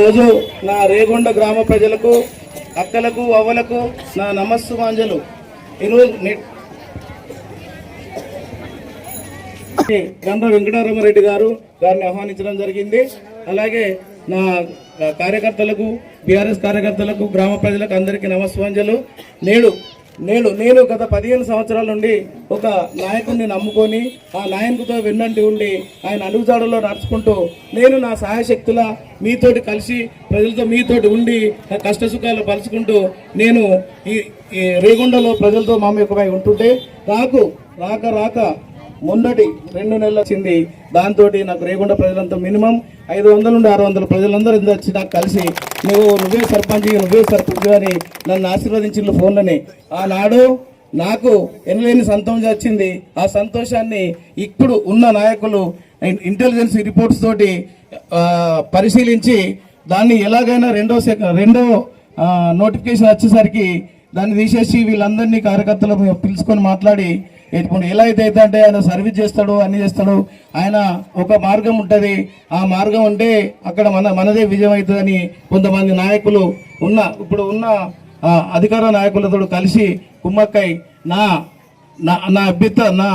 ఈరోజు నా రేగొండ గ్రామ ప్రజలకు అక్కలకు అవ్వలకు నా నమస్సు మాంజలు ఈరోజు గంధ వెంకటరామరెడ్డి గారు గారిని ఆహ్వానించడం జరిగింది. అలాగే నా కార్యకర్తలకు బీఆర్ఎస్ కార్యకర్తలకు గ్రామ ప్రజలకు అందరికీ నమస్వాంజలు నేడు నేను నేను గత పదిహేను సంవత్సరాల నుండి ఒక నాయకుడిని నమ్ముకొని ఆ నాయకుడితో వెన్నంటి ఉండి ఆయన అడుగుజాడలో నడుచుకుంటూ నేను నా సహాయశక్తుల మీతోటి కలిసి ప్రజలతో మీతోటి ఉండి నా కష్ట సుఖాలు పలుచుకుంటూ నేను ఈ ఈ రేగొండలో ప్రజలతో మామూకమై ఉంటుంటే నాకు రాక రాక మొన్నటి రెండు నెలలు వచ్చింది. దాంతో నాకు రేగుండ ప్రజలంతా మినిమం ఐదు వందల నుండి ఆరు వందల ప్రజలందరూ ఇంత వచ్చి నాకు కలిసి నువ్వు నువ్వే సర్పంచ్ నువ్వే సర్పంచ్ అని నన్ను ఆశీర్వదించిన ఫోన్లని. ఆనాడు నాకు ఎనలేని సంతోషం వచ్చింది. ఆ సంతోషాన్ని ఇప్పుడు ఉన్న నాయకులు ఇంటెలిజెన్స్ రిపోర్ట్స్ తోటి పరిశీలించి దాన్ని ఎలాగైనా రెండో రెండో నోటిఫికేషన్ వచ్చేసరికి దాన్ని తీసేసి వీళ్ళందరినీ కార్యకర్తలు పిలుచుకొని మాట్లాడి ఇప్పుడు ఎలా అయితే అంటే ఆయన సర్వీస్ చేస్తాడు అన్ని చేస్తాడు ఆయన ఒక మార్గం ఉంటుంది. ఆ మార్గం ఉంటే అక్కడ మన మనదే విజయం అవుతుందని కొంతమంది నాయకులు ఉన్న ఇప్పుడు ఉన్న అధికార నాయకులతో కలిసి కుమ్మక్కై నా నా నా అభ్యర్థ నా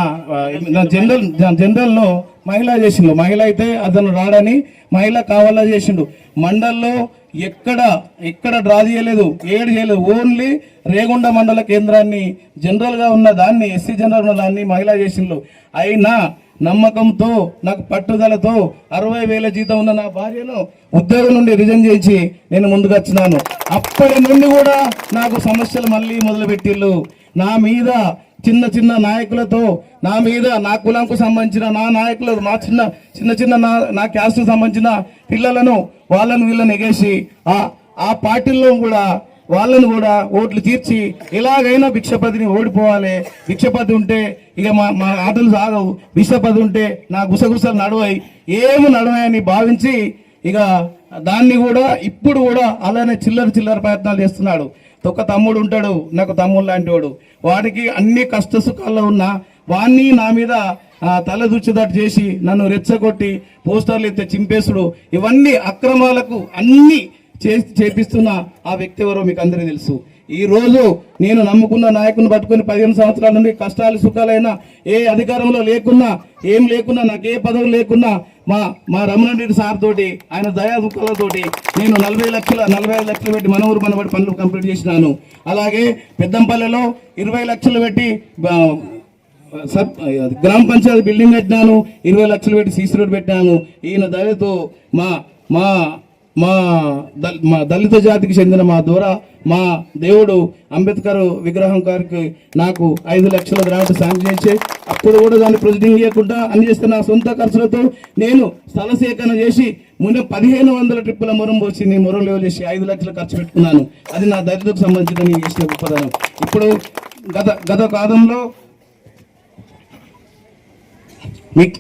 నా జనరల్ జనరల్ను మహిళ చేసిండు. మహిళ అయితే అతను రాడని మహిళ కావాలా చేసిండు. మండల్లో ఎక్కడ ఎక్కడ డ్రా చేయలేదు ఏడు చేయలేదు. ఓన్లీ రేగొండ మండల కేంద్రాన్ని జనరల్గా ఉన్న దాన్ని ఎస్సీ జనరల్ ఉన్న దాన్ని మహిళా చేసిండ్రు. అయినా నమ్మకంతో నాకు పట్టుదలతో అరవై వేల జీతం ఉన్న నా భార్యను ఉద్యోగం నుండి రిజైన్ చేయించి నేను ముందుకు వచ్చినాను. అప్పటి నుండి కూడా నాకు సమస్యలు మళ్ళీ మొదలుపెట్టిళ్ళు. నా మీద చిన్న చిన్న నాయకులతో నా మీద నా కులంకు సంబంధించిన నా నాయకులు నా చిన్న చిన్న చిన్న నా నా క్యాస్ట్కు సంబంధించిన పిల్లలను వాళ్ళను వీళ్ళని ఎగేసి ఆ ఆ పార్టీల్లో కూడా వాళ్ళను కూడా ఓట్లు తీర్చి ఎలాగైనా భిక్షపతిని ఓడిపోవాలి. భిక్షపతి ఉంటే ఇక మా మా ఆటలు సాగవు. భిక్షపతి ఉంటే నా గుసగుసలు నడవాయి ఏమి నడవాయని భావించి ఇక దాన్ని కూడా ఇప్పుడు కూడా అలానే చిల్లర చిల్లర ప్రయత్నాలు చేస్తున్నాడు. ఒక తమ్ముడు ఉంటాడు నాకు తమ్ముడు లాంటి వాడు వాడికి అన్ని కష్ట సుఖాల్లో ఉన్న వాణ్ణి నా మీద ఆ, తల దుచ్చిదట్టు చేసి నన్ను రెచ్చగొట్టి పోస్టర్లు ఎత్తే చింపేసుడు ఇవన్నీ అక్రమాలకు అన్ని చేసి చేపిస్తున్న ఆ వ్యక్తి ఎవరో మీకు అందరికీ తెలుసు. ఈ రోజు నేను నమ్ముకున్న నాయకుని పట్టుకుని పదిహేను సంవత్సరాల నుండి కష్టాలు సుఖాలైనా ఏ అధికారంలో లేకున్నా ఏం లేకున్నా నాకు ఏ పదవి లేకున్నా మా మా రమణ రెడ్డి సార్ తోటి ఆయన దయాదుఖాలతోటి నేను నలభై లక్షల నలభై ఐదు లక్షలు పెట్టి మన ఊరు మనబడి పనులు కంప్లీట్ చేసినాను. అలాగే పెద్దంపల్లెలో ఇరవై లక్షలు పెట్టి సబ్ గ్రామ పంచాయతీ బిల్డింగ్ కట్టినాను. ఇరవై లక్షలు పెట్టి సీసీ రోడ్ పెట్టాను ఈయన దయతో మా మా మా మా దళిత జాతికి చెందిన మా దూర మా దేవుడు అంబేద్కర్ విగ్రహం గారికి నాకు ఐదు లక్షల గ్రాంట్ శాంక్షన్ చేసి అప్పుడు కూడా దాన్ని ప్రొసీడింగ్ చేయకుండా అన్ని చేస్తే నా సొంత ఖర్చులతో నేను స్థల సేకరణ చేసి ముందు పదిహేను వందల ట్రిప్పుల మొరం పోసి నేను మొరం చేసి ఐదు లక్షలు ఖర్చు పెట్టుకున్నాను. అది నా దళితకు సంబంధించిన నేను చేసిన గొప్పదనం. ఇప్పుడు గత గత కాలంలో మీకు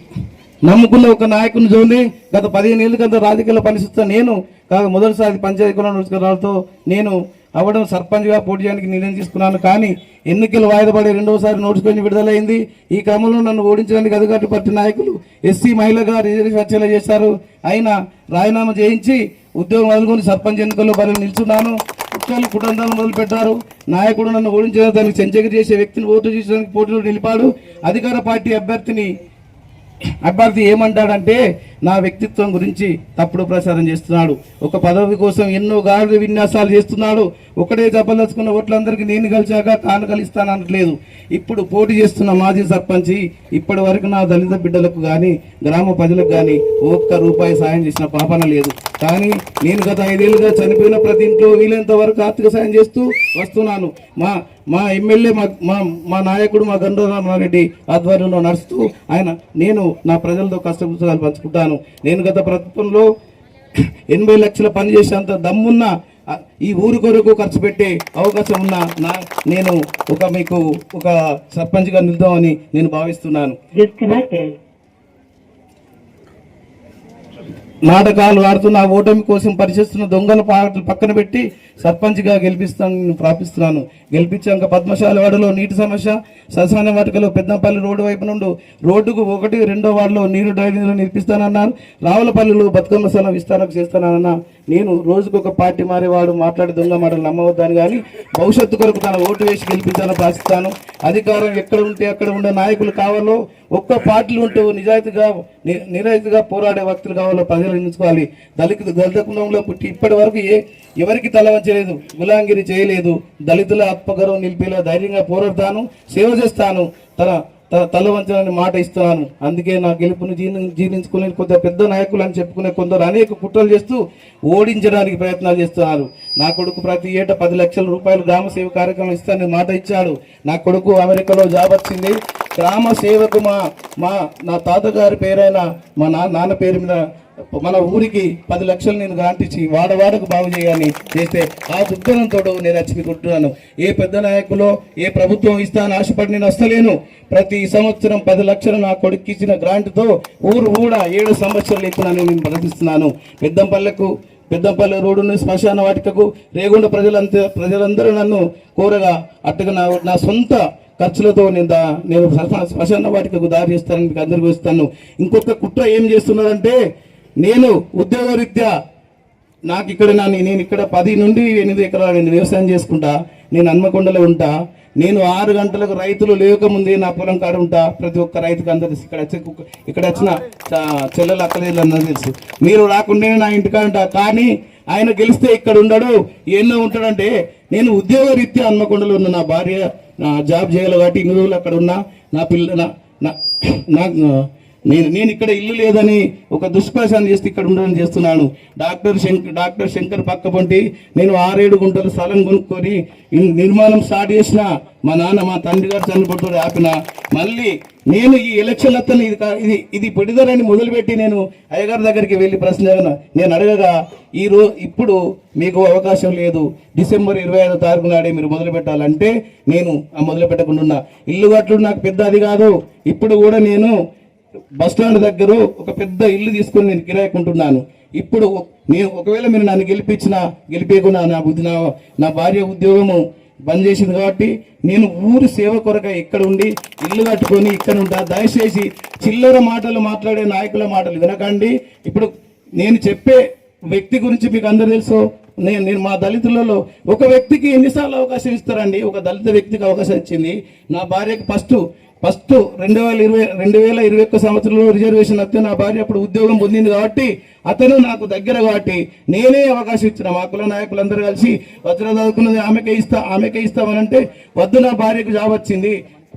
నమ్ముకున్న ఒక నాయకుని చూడండి. గత పదిహేను ఏళ్ళ గత రాజకీయాల్లో పనిచేస్తున్న నేను కాక మొదటిసారి పంచాయతీ కుల నమస్కారాలతో నేను అవ్వడం సర్పంచ్గా పోటీ చేయడానికి నిర్ణయం తీసుకున్నాను. కానీ ఎన్నికలు వాయిదా పడి రెండోసారి నోటిఫికేషన్ విడుదలైంది. ఈ క్రమంలో నన్ను ఓడించడానికి అధికారులు పార్టీ నాయకులు ఎస్సీ మహిళగా రిజర్వేషన్ వచ్చేలా చేశారు. అయినా రాజీనామా చేయించి ఉద్యోగం వదులుకొని సర్పంచ్ ఎన్నికల్లో బలం నిల్చున్నాను. కుక్కలు కుటుంబాలు మొదలుపెట్టారు. నాయకుడు నన్ను ఓడించడానికి దానికి చెంచగిరి చేసే వ్యక్తిని ఓటు చేయడానికి పోటీలో నిలిపాడు. అధికార పార్టీ అభ్యర్థిని అభ్యర్థి ఏమంటాడంటే నా వ్యక్తిత్వం గురించి తప్పుడు ప్రచారం చేస్తున్నాడు. ఒక పదవి కోసం ఎన్నో గాడి విన్యాసాలు చేస్తున్నాడు. ఒకటే చెప్పదలుచుకున్న ఓట్లందరికీ నేను కలిశాక కానుకలు ఇస్తానట్లేదు ఇప్పుడు పోటీ చేస్తున్న మాజీ సర్పంచి ఇప్పటి వరకు నా దళిత బిడ్డలకు కానీ గ్రామ ప్రజలకు కానీ ఒక్క రూపాయి సాయం చేసిన పాపన లేదు. కానీ నేను గత ఐదేళ్ళుగా చనిపోయిన ప్రతి ఇంట్లో వీలైనంత వరకు ఆర్థిక సాయం చేస్తూ వస్తున్నాను. మా మా ఎమ్మెల్యే మా మా మా నాయకుడు మా గండరామారెడ్డి ఆధ్వర్యంలో నడుస్తూ ఆయన నేను నా ప్రజలతో కష్టపుస్తకాలు పంచుకుంటాను. నేను గత ప్రభుత్వంలో ఎనభై లక్షల పని చేసేంత దమ్మున్న ఈ ఊరు కొరకు ఖర్చు పెట్టే అవకాశం ఉన్న నా నేను ఒక మీకు ఒక సర్పంచ్గా నిలుద్దామని నేను భావిస్తున్నాను. నాటకాలు ఆడుతున్న ఆ ఓటమి కోసం పరిచేస్తున్న దొంగల పాటలు పక్కన పెట్టి సర్పంచ్గా గెలిపిస్తాను నేను ప్రాపిస్తున్నాను. గెలిపించాక పద్మశాల వాడలో నీటి సమస్య శ్మశాన వాటికలో పెద్దంపల్లి రోడ్డు వైపు నుండి రోడ్డుకు ఒకటి రెండో వార్డులో నీరు డ్రైనేజీలు నిర్మిస్తానన్నాను రావులపల్లిలో బతుకమ్మ స్థలం విస్తరణకు చేస్తానన్నా నేను రోజుకు ఒక పార్టీ మారేవాడు మాట్లాడి దొంగ మాటలు నమ్మవద్దాను కానీ భవిష్యత్తు కొరకు తన ఓటు వేసి గెలిపించాలని ప్రార్థిస్తాను. అధికారం ఎక్కడ ఉంటే అక్కడ ఉండే నాయకులు కావాలో ఒక్క పార్టీలు ఉంటూ నిజాయితీగా ని- నిరాయితీగా పోరాడే వ్యక్తులు కావాలో ప్రజలు ఎంచుకోవాలి దళిత దళిత కుటుంబంలో పుట్టి ఇప్పటి వరకు ఏ ఎవరికి తలవంచలేదు గులాంగిరి చేయలేదు. దళితుల ఆత్మగౌరవం నిలిపేలా ధైర్యంగా పోరాడతాను సేవ చేస్తాను. తన తలవంచాలని తల మాట ఇస్తున్నాను. అందుకే నా గెలుపును జీర్ణ జీర్ణించుకునే కొంత పెద్ద నాయకులు అని చెప్పుకునే కొందరు అనేక కుట్రలు చేస్తూ ఓడించడానికి ప్రయత్నాలు చేస్తున్నారు. నా కొడుకు ప్రతి ఏటా పది లక్షల రూపాయలు గ్రామ సేవ కార్యక్రమం ఇస్తానని మాట ఇచ్చాడు. నా కొడుకు అమెరికాలో జాబ్ వచ్చింది. గ్రామ సేవకు మా మా నా తాతగారి పేరైన మా నా నాన్న పేరు మీద మన ఊరికి పది లక్షలు నేను గాంటించి వాడవాడకు బాగు చేయాలని చేస్తే ఆ దుర్గంతో నేను రక్షికుంటున్నాను ఏ పెద్ద నాయకులో ఏ ప్రభుత్వం ఇస్తాను ఆశపడి నేను వస్తలేను. ప్రతి సంవత్సరం పది లక్షలు నా కొడుకు ఇచ్చిన గ్రాంట్తో ఊరు కూడా ఏడు సంవత్సరాలు లేకుండా నేను ప్రకటిస్తున్నాను పెద్దంపల్లెకు పెద్దంపల్లి రోడ్డును శ్మశాన వాటికకు రేగుండ ప్రజలంతా ప్రజలందరూ నన్ను కోరగా అట్టుగా నా నా సొంత ఖర్చులతో నేను నేను శ్మశా- శ్మశాన వాటికకు దారి చేస్తాను మీకు అందరికీ ఇస్తాను. ఇంకొక కుట్ర ఏం చేస్తున్నారంటే నేను ఉద్యోగరీత్యా నాకు ఇక్కడ నా నేను ఇక్కడ పది నుండి ఎనిమిది ఎకరాలు నేను వ్యవసాయం చేసుకుంటా నేను హన్మకొండలో ఉంటా నేను ఆరు గంటలకు రైతులు లేకముందే నా పొలం కాడ ఉంటా ప్రతి ఒక్క రైతుకు అందరు ఇక్కడ ఇక్కడ వచ్చిన చెల్లెలు అక్కలేదు అందరూ తెలుసు. మీరు రాకుండానే నా ఇంటికాడ ఉంటా. కానీ ఆయన గెలిస్తే ఇక్కడ ఉండడు ఎన్నో ఉంటాడంటే నేను ఉద్యోగ రీత్యా హన్మకొండలో ఉన్న నా భార్య నా జాబ్ చేయాలి కాబట్టి ఇన్ని రోజులు అక్కడ ఉన్నా నా పిల్ల నా నా- నేను నేను ఇక్కడ ఇల్లు లేదని ఒక దుష్ప్రచారం చేస్తే ఇక్కడ ఉండడం చేస్తున్నాను. డాక్టర్ శంకర్ డాక్టర్ శంకర్ పక్క పొంటి నేను ఆరేడు గుంటలు స్థలం కొనుక్కొని నిర్మాణం స్టార్ట్ చేసిన మా నాన్న మా తండ్రి గారు చనిపోతాడు ఆపిన. మళ్ళీ నేను ఈ ఎలక్షన్ అతను ఇది ఇది ఇది పొడిదరని మొదలుపెట్టి నేను అయ్యగారి దగ్గరికి వెళ్ళి ప్రశ్న నేను అడగగా ఈ ఇప్పుడు మీకు అవకాశం లేదు. డిసెంబర్ ఇరవై ఐదో తారీఖు నాడే మీరు మొదలు పెట్టాలంటే నేను మొదలు పెట్టకుండా ఉన్నా. ఇల్లు కట్టడం నాకు పెద్ద అది కాదు. ఇప్పుడు కూడా నేను బస్టాండ్ దగ్గర ఒక పెద్ద ఇల్లు తీసుకొని నేను కిరాయికుంటున్నాను. ఇప్పుడు నేను ఒకవేళ మీరు నన్ను గెలిపించిన గెలిపేకున్నా నా బుద్ధి నా నా భార్య ఉద్యోగము బంద్ చేసింది కాబట్టి నేను ఊరి సేవ కొరక ఇక్కడ ఉండి ఇల్లు కట్టుకొని ఇక్కడ ఉంటా. దయచేసి చిల్లర మాటలు మాట్లాడే నాయకుల మాటలు వినకండి. ఇప్పుడు నేను చెప్పే వ్యక్తి గురించి మీకు అందరు తెలుసు. నేను నేను మా దళితులలో ఒక వ్యక్తికి ఎన్నిసార్లు అవకాశం ఇస్తారండి. ఒక దళిత వ్యక్తికి అవకాశం ఇచ్చింది. నా భార్యకి ఫస్ట్ ఫస్ట్ రెండు వేల ఇరవై రెండు వేల ఇరవై ఒక్క సంవత్సరంలో రిజర్వేషన్ వస్తే నా భార్య అప్పుడు ఉద్యోగం పొందింది కాబట్టి అతను నాకు దగ్గర కాబట్టి నేనే అవకాశం ఇచ్చిన. మా కుల నాయకులందరూ కలిసి వజ్ర చదువుకున్నది ఆమెకే ఇస్తా ఆమెకే ఇస్తామనంటే వద్దు నా భార్యకు జాబ్ వచ్చింది.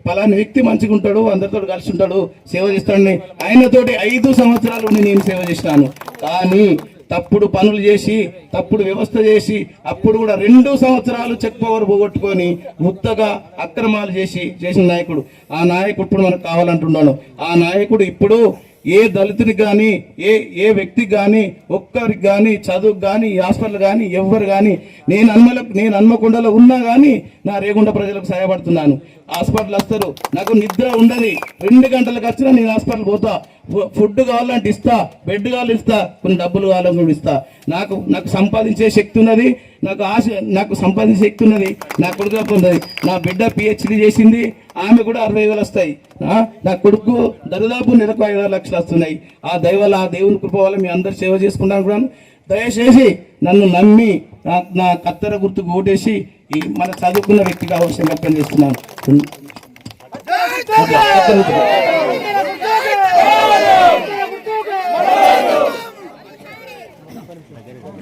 పలాని వ్యక్తి మంచిగా ఉంటాడు అందరితో కలిసి ఉంటాడు సేవ చేస్తాడని ఆయనతోటి ఐదు సంవత్సరాలు నేను సేవ చేసినాను. కానీ తప్పుడు పనులు చేసి తప్పుడు వ్యవస్థ చేసి అప్పుడు కూడా రెండు సంవత్సరాలు చెక్ పవర్ పోగొట్టుకొని ముద్దగా అక్రమాలు చేసి చేసిన నాయకుడు. ఆ నాయకుడు ఇప్పుడు మనకు కావాలంటున్నాను. ఆ నాయకుడు ఇప్పుడు ఏ దళితుని కానీ ఏ ఏ వ్యక్తికి కానీ ఒక్కరికి కానీ చదువుకు కానీ హాస్పిటల్ కానీ ఎవ్వరు కానీ నేను అన్మల నేను అన్మకొండలో ఉన్నా కానీ నా రేగుండ ప్రజలకు సహాయపడుతున్నాను. హాస్పిటల్ వస్తారు. నాకు నిద్ర ఉండదు. రెండు గంటలకు వచ్చినా నేను హాస్పిటల్ పోతా. ఫుడ్ కావాలంటే ఇస్తా బెడ్ కావాలి ఇస్తా కొన్ని డబ్బులు కావాలని ఇస్తా. నాకు నాకు సంపాదించే శక్తి ఉన్నది. నాకు ఆశ నాకు సంపాదన శక్తి ఉన్నది నా కొడుకు ఉన్నది నా బిడ్డ పిహెచ్డి చేసింది ఆమె కూడా అరవై వేలు వస్తాయి నా కొడుకు దరిదాపు నెలకు ఐదు లక్షలు వస్తున్నాయి ఆ దైవాల ఆ దేవుని కృప వల్ల మీ అందరు సేవ చేసుకుంటాను కూడా దయచేసి నన్ను నమ్మి నా నా కత్తెర గుర్తుకు ఓటేసి ఈ మన చదువుకున్న వ్యక్తిగా అవసరం వ్యక్తం చేస్తున్నాను కత్తెర గుర్తుకు.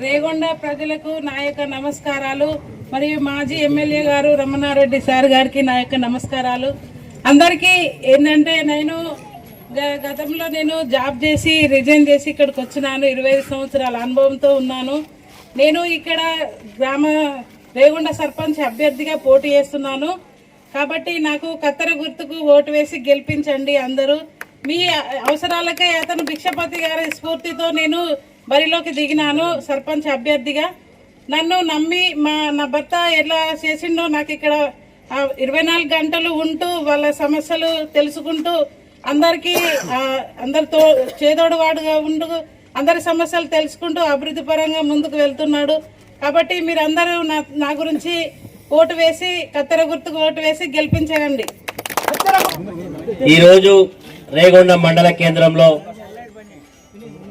రేగొండ ప్రజలకు నా యొక్క నమస్కారాలు మరియు మాజీ ఎమ్మెల్యే గారు రమణారెడ్డి సార్ గారికి నా యొక్క నమస్కారాలు. అందరికీ ఏంటంటే నేను గ- గతంలో నేను జాబ్ చేసి రిజైన్ చేసి ఇక్కడికి వచ్చినాను. ఇరవై ఐదు సంవత్సరాల అనుభవంతో ఉన్నాను. నేను ఇక్కడ గ్రామ రేగొండ సర్పంచ్ అభ్యర్థిగా పోటీ చేస్తున్నాను. కాబట్టి నాకు కత్తెర గుర్తుకు ఓటు వేసి గెలిపించండి అందరూ. మీ అవసరాలకే అతను భిక్షపతి గారి స్ఫూర్తితో నేను బరిలోకి దిగినాను సర్పంచ్ అభ్యర్థిగా. నన్ను నమ్మి మా నా భర్త ఎలా చేసిండో నాకు ఇక్కడ ఇరవై నాలుగు గంటలు ఉంటూ వాళ్ళ సమస్యలు తెలుసుకుంటూ అందరికీ అందరితో చేదోడు వాడుగా ఉండు అందరి సమస్యలు తెలుసుకుంటూ అభివృద్ధి పరంగా ముందుకు వెళ్తున్నాడు. కాబట్టి మీరందరూ నా నా గురించి ఓటు వేసి కత్తెర గుర్తుకు ఓటు వేసి గెలిపించండి. ఈరోజు రేగొండ మండల కేంద్రంలో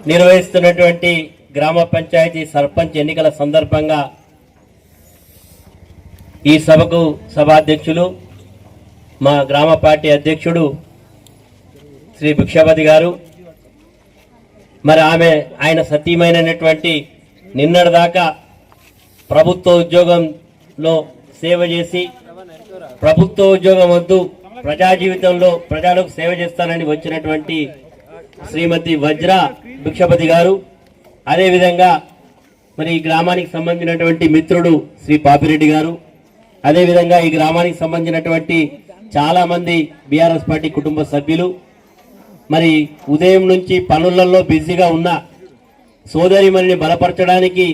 నిర్వహిస్తున్నటువంటి గ్రామ పంచాయతీ సర్పంచ్ ఎన్నికల సందర్భంగా ఈ సభకు సభాధ్యక్షులు మా గ్రామ పార్టీ అధ్యక్షుడు శ్రీ భిక్షాపతి గారు. మరి ఆమె ఆయన సతీమైనటువంటి నిన్నటిదాకా ప్రభుత్వ ఉద్యోగంలో సేవ చేసి ప్రభుత్వ ఉద్యోగం వద్దు ప్రజా జీవితంలో ప్రజలకు సేవ చేస్తానని వచ్చినటువంటి శ్రీమతి వజ్ర భిక్షపతి గారు. అదేవిధంగా మరి ఈ గ్రామానికి సంబంధించినటువంటి మిత్రుడు శ్రీ పాపిరెడ్డి గారు. అదేవిధంగా ఈ గ్రామానికి సంబంధించినటువంటి చాలామంది బీఆర్ఎస్ పార్టీ కుటుంబ సభ్యులు. మరి ఉదయం నుంచి పనులలో బిజీగా ఉన్న సోదరిమణిని బలపరచడానికి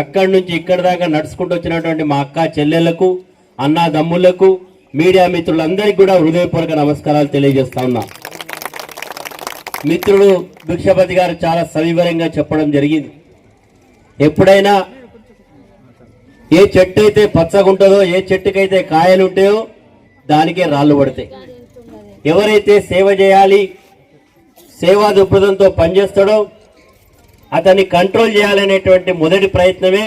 అక్కడి నుంచి ఇక్కడి దాకా నడుచుకుంటూ వచ్చినటువంటి మా అక్క చెల్లెళ్ళకు అన్నదమ్ములకు మీడియా మిత్రులందరికీ కూడా హృదయపూర్వక నమస్కారాలు తెలియజేస్తా ఉన్నా. మిత్రుడు భిక్షపతి గారు చాలా సవివరంగా చెప్పడం జరిగింది. ఎప్పుడైనా ఏ చెట్టు అయితే పచ్చగా ఉంటుందో ఏ చెట్టుకైతే కాయలు ఉంటాయో దానికే రాళ్ళు పడతాయి. ఎవరైతే సేవ చేయాలి సేవా దృక్పథంతో పనిచేస్తాడో అతన్ని కంట్రోల్ చేయాలనేటువంటి మొదటి ప్రయత్నమే.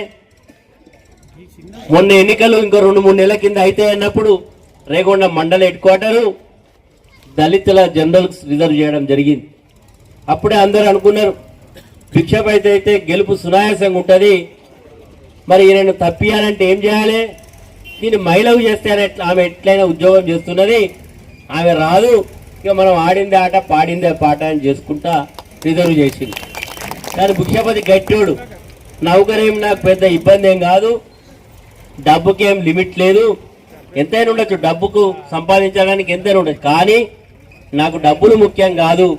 మొన్న ఎన్నికలు ఇంకో రెండు మూడు నెలల కింద అయితే అన్నప్పుడు రేగొండ మండల హెడ్ క్వార్టరు దళితుల జనరల్ రిజర్వ్ చేయడం జరిగింది. అప్పుడే అందరూ అనుకున్నారు. భిక్షప అయితే అయితే గెలుపు సునాయాసంగా ఉంటుంది. మరి ఈయనను తప్పియాలంటే ఏం చేయాలి? దీన్ని మహిళకు చేస్తే అని ఎట్లా- ఆమె ఎట్లయినా ఉద్యోగం చేస్తున్నది. ఆమె రాదు. ఇక మనం ఆడిందే ఆట పాడిందే పాట అని చేసుకుంటా రిజర్వ్ చేసింది. కానీ భిక్షపతి గట్టోడు నౌకరేం నాకు పెద్ద ఇబ్బంది ఏం కాదు. డబ్బుకి ఏం లిమిట్ లేదు. ఎంతైనా ఉండొచ్చు డబ్బుకు సంపాదించడానికి ఎంతైనా ఉండొచ్చు. కానీ నాకు డబ్బులు ముఖ్యం కాదు.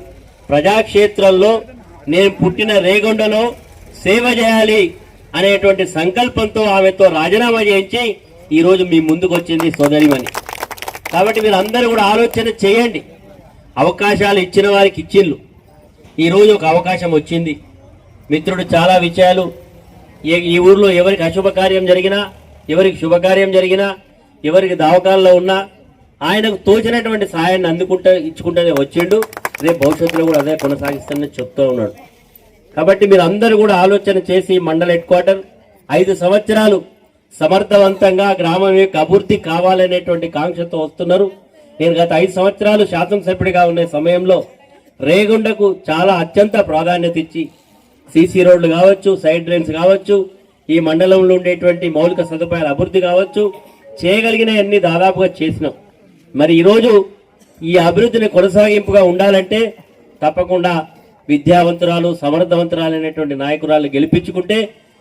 ప్రజాక్షేత్రంలో నేను పుట్టిన రేగొండలో సేవ చేయాలి అనేటువంటి సంకల్పంతో ఆమెతో రాజీనామా చేయించి ఈరోజు మీ ముందుకు వచ్చింది సోదరిమణి కాబట్టి మీరు అందరూ కూడా ఆలోచన చేయండి. అవకాశాలు ఇచ్చిన వారికి ఇచ్చిళ్ళు. ఈరోజు ఒక అవకాశం వచ్చింది. మిత్రుడు చాలా విషయాలు. ఏ- ఈ ఊర్లో ఎవరికి అశుభకార్యం జరిగినా ఎవరికి శుభకార్యం జరిగినా ఎవరికి దావకాల్లో ఉన్నా ఆయనకు తోచినటువంటి సహాయాన్ని అందుకుంటా ఇచ్చుకుంటూనే వచ్చిండు. రేపు భవిష్యత్తులో కూడా అదే కొనసాగిస్తానని చెప్తూ ఉన్నాడు. కాబట్టి మీరు అందరూ కూడా ఆలోచన చేసి మండల హెడ్ క్వార్టర్ ఐదు సంవత్సరాలు సమర్థవంతంగా గ్రామం యొక్క అభివృద్ధి కావాలనేటువంటి కాంక్షతో వస్తున్నారు. నేను గత ఐదు సంవత్సరాలు శాసనసభ్యుడిగా ఉన్న సమయంలో రేగుండకు చాలా అత్యంత ప్రాధాన్యత ఇచ్చి సీసీ రోడ్లు కావచ్చు సైడ్ డ్రైన్స్ కావచ్చు ఈ మండలంలో ఉండేటువంటి మౌలిక సదుపాయాల అభివృద్ధి కావచ్చు చేయగలిగిన అన్ని దాదాపుగా చేసినాం. మరి ఈరోజు ఈ అభివృద్ధిని కొనసాగింపుగా ఉండాలంటే తప్పకుండా విద్యావంతురాలు సమర్థవంతురాలైనటువంటి నాయకురాలు గెలిపించుకుంటే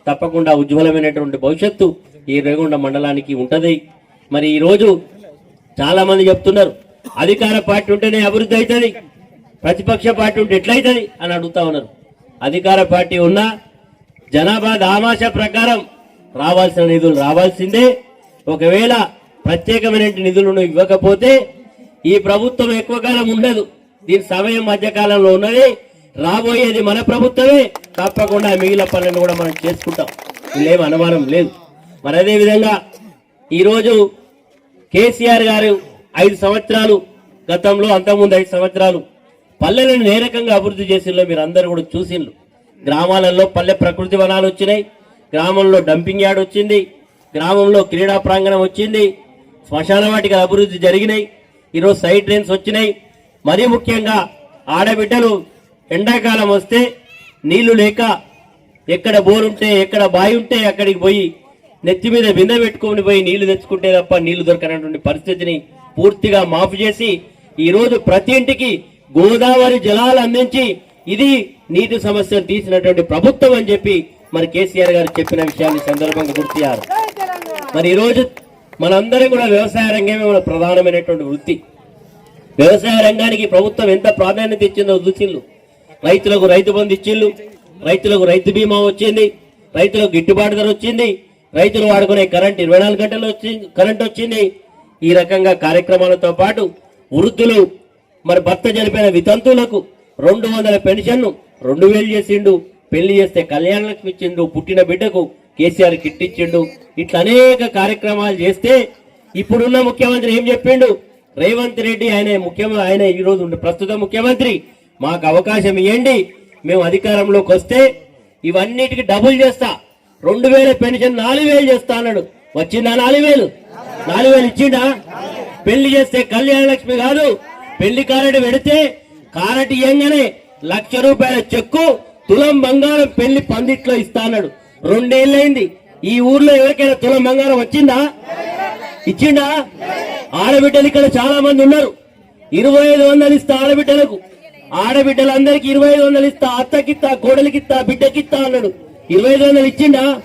తప్పకుండా ఉజ్వలమైనటువంటి భవిష్యత్తు ఈ రేగొండ మండలానికి ఉంటుంది. మరి ఈరోజు చాలామంది చెప్తున్నారు అధికార పార్టీ ఉంటేనే అభివృద్ధి అవుతుంది ప్రతిపక్ష పార్టీ ఉంటే ఎట్లయితుంది అని అడుగుతా ఉన్నారు. అధికార పార్టీ ఉన్నా జనాభా దామాష ప్రకారం రావాల్సిన నిధులు రావాల్సిందే. ఒకవేళ ప్రత్యేకమైన నిధులను ఇవ్వకపోతే ఈ ప్రభుత్వం ఎక్కువ కాలం ఉండదు. దీని సమయం మధ్యకాలంలో ఉన్నది. రాబోయేది మన ప్రభుత్వమే. తప్పకుండా మిగిలిన పనులను కూడా మనం చేసుకుంటాం. లేవు అనుమానం లేదు. మరి అదే విధంగా ఈరోజు కేసీఆర్ గారు ఐదు సంవత్సరాలు గతంలో అంతకుముందు ఐదు సంవత్సరాలు పల్లెలను ఏ రకంగా అభివృద్ధి చేసిండ్రు మీరు అందరూ కూడా చూసిండ్రు. గ్రామాలలో పల్లె ప్రకృతి వనాలు వచ్చినాయి. గ్రామంలో డంపింగ్ యార్డ్ వచ్చింది. గ్రామంలో క్రీడా ప్రాంగణం వచ్చింది. శ్మశాన వాటికి అభివృద్ధి జరిగినాయి. ఈరోజు సైడ్ ట్రైన్స్ వచ్చినాయి. మరీ ముఖ్యంగా ఆడబిడ్డలు ఎండాకాలం వస్తే నీళ్ళు లేక ఎక్కడ బోరుంటే ఎక్కడ బావి ఉంటే అక్కడికి పోయి నెత్తి మీద బిందె పెట్టుకొని పోయి నీళ్ళు తెచ్చుకుంటే తప్ప నీళ్ళు దొరకనటువంటి పరిస్థితిని పూర్తిగా మాఫ్ చేసి ఈరోజు ప్రతి ఇంటికి గోదావరి జలాలు అందించి ఇది నీటి సమస్యను తీసినటువంటి ప్రభుత్వం అని చెప్పి మరి కేసీఆర్ గారు చెప్పిన విషయాన్ని సందర్భంగా గుర్తియారు మరి ఈరోజు మనందరం కూడా వ్యవసాయ రంగమే మన ప్రధానమైనటువంటి వృత్తి. వ్యవసాయ రంగానికి ప్రభుత్వం ఎంత ప్రాధాన్యత ఇచ్చిందో చూసిళ్ళు. రైతులకు రైతు బంధు ఇచ్చిళ్ళు. రైతులకు రైతు బీమా వచ్చింది. రైతులకు గిట్టుబాటు ధర వచ్చింది. రైతులు వాడుకునే కరెంట్ ఇరవై నాలుగు గంటలు వచ్చింది కరెంట్ వచ్చింది. ఈ రకంగా కార్యక్రమాలతో పాటు వృద్ధులు మరి భర్త చనిపోయిన వితంతువులకు రెండు వందల పెన్షన్ను రెండు వేలు చేసిండు. పెళ్ళి చేస్తే కళ్యాణ లక్ష్మి ఇచ్చిండు పుట్టిన బిడ్డకు కేసీఆర్ కిట్ ఇచ్చిండు ఇట్లా అనేక కార్యక్రమాలు చేస్తే ఇప్పుడున్న ముఖ్యమంత్రి ఏం చెప్పిండు? రేవంత్ రెడ్డి ఆయన ముఖ్యమంత్రి ఆయన ఈ రోజు ప్రస్తుత ముఖ్యమంత్రి. మాకు అవకాశం ఇవ్వండి మేము అధికారంలోకి వస్తే ఇవన్నిటికి డబుల్ చేస్తా. రెండు వేల పెన్షన్ నాలుగు వేలు చేస్తా అన్నాడు. వచ్చిందా నాలుగు వేలు? నాలుగు వేలు ఇచ్చిండా? పెళ్ళి చేస్తే కళ్యాణ లక్ష్మి కాదు. పెళ్ళి కారటి పెడితే కారటి ఇయ్యంగానే లక్ష రూపాయల చెక్కు తులం బంగారం పెళ్ళి పందిట్లో ఇస్తా అన్నాడు. రెండేళ్ళైంది ఈ ఊర్లో ఎవరికైనా తులం బంగారం వచ్చిందా? ఇచ్చిండా? ఆడబిడ్డలు ఇక్కడ చాలా మంది ఉన్నారు. ఇరవై ఐదు వందలు ఇస్తా ఆడబిడ్డలకు. ఆడబిడ్డలందరికి ఇరవై ఐదు వందలు ఇస్తా అత్తకిత్తా కోడలికిత్తా బిడ్డకిత్తా అన్నాడు. ఇరవై ఐదు వందలు ఇచ్చిండా?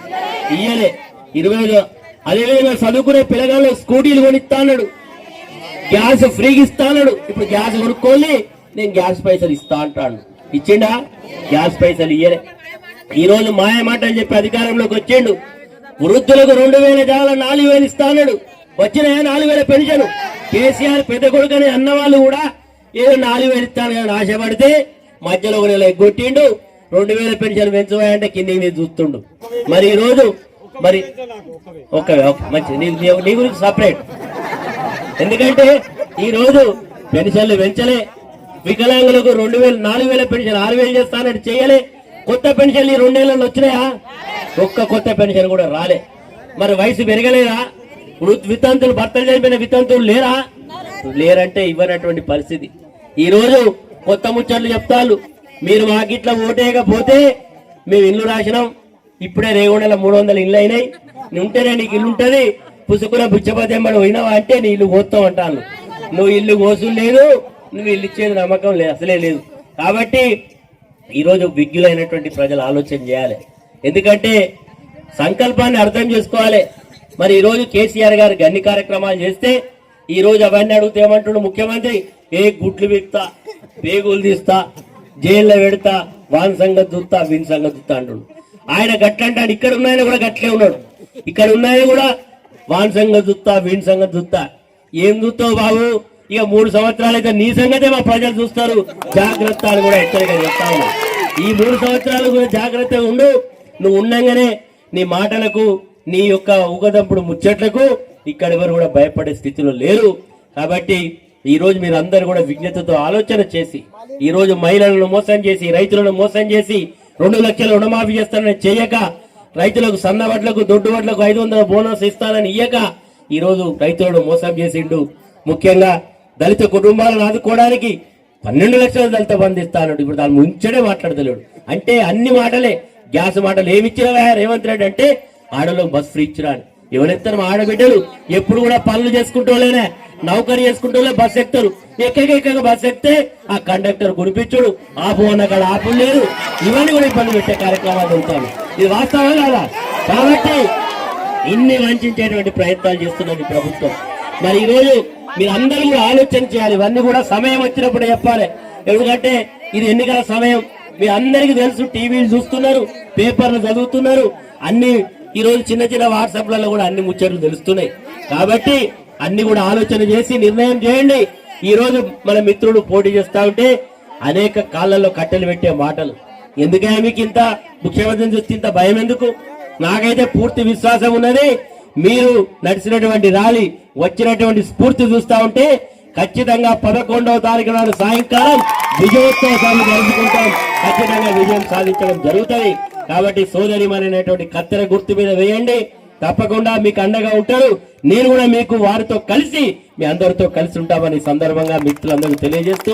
ఇయ్యలే. ఇరవై ఐదు అదేవిధంగా చదువుకునే పిల్లగాళ్ళు స్కూటీలు కొనిస్తా అన్నాడు. గ్యాస్ ఫ్రీగా ఇస్తా అన్నాడు. ఇప్పుడు గ్యాస్ కొనుక్కోలే నేను గ్యాస్ పైసలు ఇస్తా అంటాడు. ఇచ్చిండా? గ్యాస్ పైసలు ఇయ్యలే. ఈ రోజు మాయ మాట అని చెప్పి అధికారంలోకి వచ్చిండు. వృద్ధులకు రెండు వేల జాల నాలుగు వేలు ఇస్తా అన్నాడు వచ్చిన నాలుగు వేల పెన్షన్. కేసీఆర్ పెద్ద కొడుకని అన్న వాళ్ళు కూడా ఏదో నాలుగు వేలు ఇస్తాను కానీ ఆశపడితే మధ్యలో ఒక నెల ఎగ్గొట్టిండు. రెండు వేల పెన్షన్ పెంచబోయంటే కిందికి నేను చూస్తుండు. మరి ఈ రోజు మరి ఒక మంచి నీ- నీ- గురించి సపరేట్. ఎందుకంటే ఈ రోజు పెన్షన్లు పెంచలే. వికలాంగులకు రెండు వేలు నాలుగు వేల పెన్షన్ ఆరు వేలు చేస్తానని చేయలే. కొత్త పెన్షన్లు ఈ రెండేళ్ళు వచ్చినాయా? ఒక్క కొత్త పెన్షన్ కూడా రాలే. మరి వయసు పెరగలేదా? వితంతులు భర్తలు చనిపోయిన వితంతులు లేరా? లేరంటే ఇవ్వనటువంటి పరిస్థితి. ఈ రోజు కొత్త ముచ్చట్లు చెప్తాళ్ళు. మీరు మాకిట్లా ఓటేయకపోతే మేము ఇల్లు రాసినాం ఇప్పుడే రేగొండల మూడు వందల ఇల్లు అయినాయి. ఉంటేనే నీకు ఇల్లు ఉంటది. పుసుకుల బుచ్చపతేమ్మడు పోయినావా అంటే నీ ఇల్లు కోస్తావు అంటాను నువ్వు ఇల్లు కోసు లేదు. నువ్వు ఇల్లు ఇచ్చేది నమ్మకం లేదు అసలే లేదు. కాబట్టి ఈరోజు విజ్ఞులైనటువంటి ప్రజలు ఆలోచన చేయాలి. ఎందుకంటే సంకల్పాన్ని అర్థం చేసుకోవాలి. మరి ఈరోజు కేసీఆర్ గారు అన్ని కార్యక్రమాలు చేస్తే ఈరోజు అవన్నీ అడిగితే ఏమంటున్నాడు ముఖ్యమంత్రి ఏ గుడ్లు విక్తా పేగులు తీస్తా జైల్లో పెడతా వాన్ సంగతి చూస్తా వీని సంగతి చూస్తా అంటుండు. ఆయన గట్లంటాడు. ఇక్కడ ఉన్నాయన కూడా గట్లే ఉన్నాడు. ఇక్కడ ఉన్నాయని కూడా వాన్ సంగతి చూస్తా వీని సంగతి చూస్తా. ఏం చూస్తావు బాబు? ఇక మూడు సంవత్సరాలు అయితే నీ సంగతే మా ప్రజలు చూస్తారు. జాగ్రత్త అని కూడా హెచ్చరిక చెప్తా ఈ మూడు సంవత్సరాలు కూడా జాగ్రత్తగా ఉండు. నువ్వు ఉండంగానే నీ మాటలకు నీ యొక్క ఊగదంపుడు ముచ్చట్లకు ఇక్కడ ఎవరు కూడా భయపడే స్థితిలో లేరు. కాబట్టి ఈ రోజు మీరు అందరు కూడా విజ్ఞతతో ఆలోచన చేసి ఈ రోజు మహిళలను మోసం చేసి రైతులను మోసం చేసి రెండు లక్షల రుణమాఫీ చేస్తానని చేయక రైతులకు సన్న వడ్లకు దొడ్డు వడ్లకు ఐదు వందల బోనస్ ఇస్తానని ఇయ్యక ఈరోజు రైతులను మోసం చేసిండు. ముఖ్యంగా దళిత కుటుంబాలను ఆదుకోవడానికి పన్నెండు లక్షల దళిత బంధు ఇప్పుడు దాని ముంచడే మాట్లాడతలేడు. అంటే అన్ని మాటలే. గ్యాస్ మాటలు ఏమి ఇచ్చినవా రేవంత్ రెడ్డి అంటే ఆడలో బస్ ఫ్రీ ఇచ్చినా అని. ఎవరెత్తారు మా ఆడబిడ్డలు? ఎప్పుడు కూడా పనులు చేసుకుంటూలేనే నౌకరీ చేసుకుంటూనే బస్ ఎక్కుతారు. ఎక్కడికి ఎక్కగా బస్ ఎక్కితే ఆ కండక్టర్ గురిపించుడు ఆపు అన్న కాడ ఆపులు లేదు. ఇవన్నీ కూడా ఇబ్బంది పెట్టే కార్యక్రమాలు జరుగుతాను. ఇది వాస్తవం కాదా? కాబట్టి ఇన్ని వంచేటువంటి ప్రయత్నాలు చేస్తున్నది ప్రభుత్వం. మరి ఈరోజు రోజు మీరు అందరూ కూడా ఆలోచన చేయాలి. ఇవన్నీ కూడా సమయం వచ్చినప్పుడు చెప్పాలి. ఎందుకంటే ఇది ఎన్నికల సమయం. మీ అందరికీ తెలుసు టీవీలు చూస్తున్నారు పేపర్లు చదువుతున్నారు. అన్ని ఈ రోజు చిన్న చిన్న వాట్సాప్లలో కూడా అన్ని ముచ్చట్లు తెలుస్తున్నాయి. కాబట్టి అన్ని కూడా ఆలోచన చేసి నిర్ణయం చేయండి. ఈ రోజు మన మిత్రుడు పోటీ చేస్తా ఉంటే అనేక కాళ్ళల్లో కట్టెలు పెట్టే మాటలు. ఎందుకైనా మీకు ఇంత ముఖ్యమంత్రిని చూస్తే ఇంత భయం ఎందుకు? నాకైతే పూర్తి విశ్వాసం ఉన్నది. మీరు నడిచినటువంటి ర్యాలీ వచ్చినటువంటి స్ఫూర్తి చూస్తా ఉంటే ఖచ్చితంగా పదకొండవ తారీఖు నాడు సాయంకాలం విజయోత్సవాన్ని జరుపుకుంటాం. ఖచ్చితంగా విజయం సాధించడం జరుగుతుంది. కాబట్టి సోదరి అనేటువంటి కత్తెర గుర్తు మీద వేయండి. తప్పకుండా మీకు అండగా ఉంటారు నేను కూడా మీకు వారితో కలిసి మీ అందరితో కలిసి ఉంటామని సందర్భంగా మిత్రులందరికీ తెలియజేస్తూ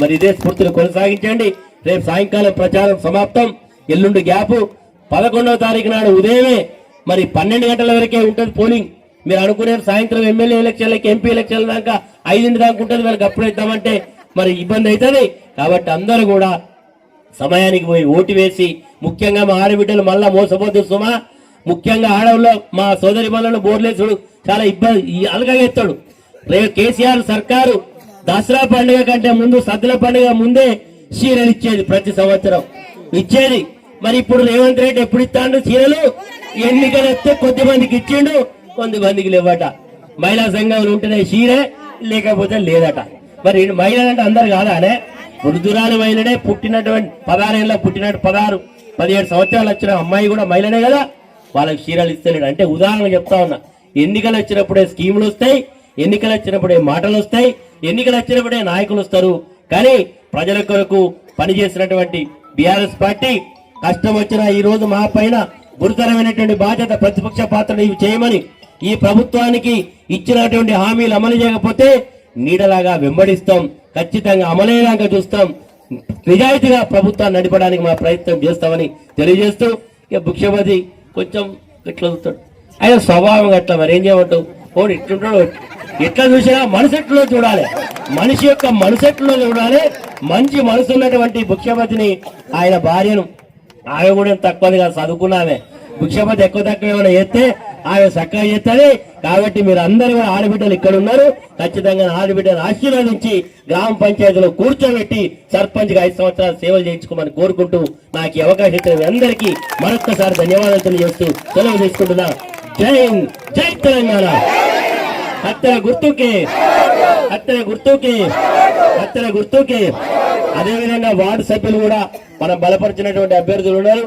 మరి ఇదే స్ఫూర్తిని కొనసాగించండి. రేపు సాయంకాలం ప్రచారం సమాప్తం. ఎల్లుండి గ్యాప్. పదకొండవ తారీఖు నాడు ఉదయమే మరి పన్నెండు గంటల వరకే ఉంటుంది పోలింగ్. మీరు అనుకునే సాయంత్రం ఎమ్మెల్యే ఎలక్షన్లకి ఎంపీ ఎలక్షన్ల దాకా ఐదింటి దాకా ఉంటుంది వాళ్ళకి అప్పుడు ఇద్దామంటే మరి ఇబ్బంది అవుతుంది కాబట్టి అందరూ కూడా సమయానికి పోయి ఓటు వేసి ముఖ్యంగా మా ఆడబిడ్డలు మళ్ళా మోసపోతు సుమా. ముఖ్యంగా ఆడవాళ్ళు మా సోదరి మళ్ళను బోర్లేసుడు చాలా ఇబ్బంది ఈ అలగగా ఎత్తాడు కేసీఆర్ సర్కారు దసరా పండుగ కంటే ముందు సద్దుల పండుగ ముందే చీరలు ఇచ్చేది ప్రతి సంవత్సరం. ఇచ్చేది మరి ఇప్పుడు రేవంత్ రెడ్డి ఎప్పుడు ఇస్తాడు చీరలు? ఎన్నికలు వస్తే కొద్ది మందికి ఇచ్చిండు కొంతమందికి మందికి లేవట. మహిళా సంఘాలు ఉంటేనే చీరే లేకపోతే లేదట. మరి మహిళలు అంటే అందరు కాదానే వృద్ధురాలు మహిళనే పుట్టినటువంటి పదహారేళ్ళ పుట్టినట్టు పదహారు పదిహేడు సంవత్సరాలు వచ్చిన అమ్మాయి కూడా మహిళనే కదా? వాళ్ళకి చీరలు ఇస్తలేడు. అంటే ఉదాహరణ చెప్తా ఉన్నా. ఎన్నికలు వచ్చినప్పుడే స్కీములు వస్తాయి ఎన్నికలు వచ్చినప్పుడే మాటలు వస్తాయి ఎన్నికలు వచ్చినప్పుడే నాయకులు వస్తారు. కానీ ప్రజల కొరకు పనిచేసినటువంటి బీఆర్ఎస్ పార్టీ కష్టం వచ్చిన ఈ రోజు మా పైన గురుతరమైనటువంటి బాధ్యత ప్రతిపక్ష పాత్రను ఇవి చేయమని ఈ ప్రభుత్వానికి ఇచ్చినటువంటి హామీలు అమలు చేయకపోతే నీడలాగా వెంబడిస్తాం ఖచ్చితంగా అమలయ్యేలాగా చూస్తాం. నిజాయితీగా ప్రభుత్వాన్ని నడపడానికి మా ప్రయత్నం చేస్తామని తెలియజేస్తూ ఇక ముఖ్యమంత్రి కొంచెం ఇట్లా చూస్తాడు? ఆయన స్వభావం అట్లా మరి ఏం చేయమంటావు? ఓడి ఇట్లుంటాడు ఎట్లా చూసినా మనసెట్లో చూడాలి. మనిషి యొక్క మనసెట్లో చూడాలి. మంచి మనసు ఉన్నటువంటి ముఖ్యమంత్రిని ఆయన భార్యను ఆమె కూడా ఏం తక్కువది కాదు చదువుకున్నామే భిక్షపతి ఎక్కువ తక్కువ ఏమైనా చేస్తే ఆమె చక్కగా చేస్తుంది. కాబట్టి మీరు అందరూ కూడా ఆడబిడ్డలు ఇక్కడ ఉన్నారు. ఖచ్చితంగా ఆడబిడ్డలు ఆశీర్వదించి గ్రామ పంచాయతీలో కూర్చోబెట్టి సర్పంచ్ ఐదు సంవత్సరాలు సేవలు చేయించుకోమని కోరుకుంటూ నాకు ఈ అవకాశం ఇచ్చిన అందరికి అందరికీ మరొక్కసారి ధన్యవాదాలు తెలియజేస్తూ సెలవు తీసుకుంటున్నా. జై జై తెలంగాణ. హత్తెర గుర్తుకి హత్తెర గుర్తుకి హత్తెర గుర్తుకి. అదేవిధంగా వార్డు సభ్యులు కూడా మనం బలపరిచినటువంటి అభ్యర్థులు ఉన్నారు.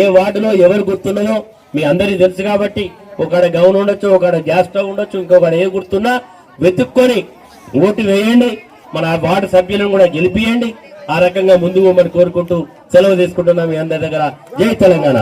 ఏ వార్డులో ఎవరు గుర్తున్నదో మీ అందరికీ తెలుసు కాబట్టి ఒకడ గౌన్ ఉండొచ్చు ఒకడ గ్యాస్ స్టవ్ ఉండొచ్చు ఇంకొకడ ఏ గుర్తున్నా వెతుక్కొని ఓటు వేయండి. మన ఆ వార్డు సభ్యులను కూడా గెలిపియండి. ఆ రకంగా ముందుకు మరి కోరుకుంటూ సెలవు తీసుకుంటున్నాం మీ అందరి దగ్గర. జై తెలంగాణ.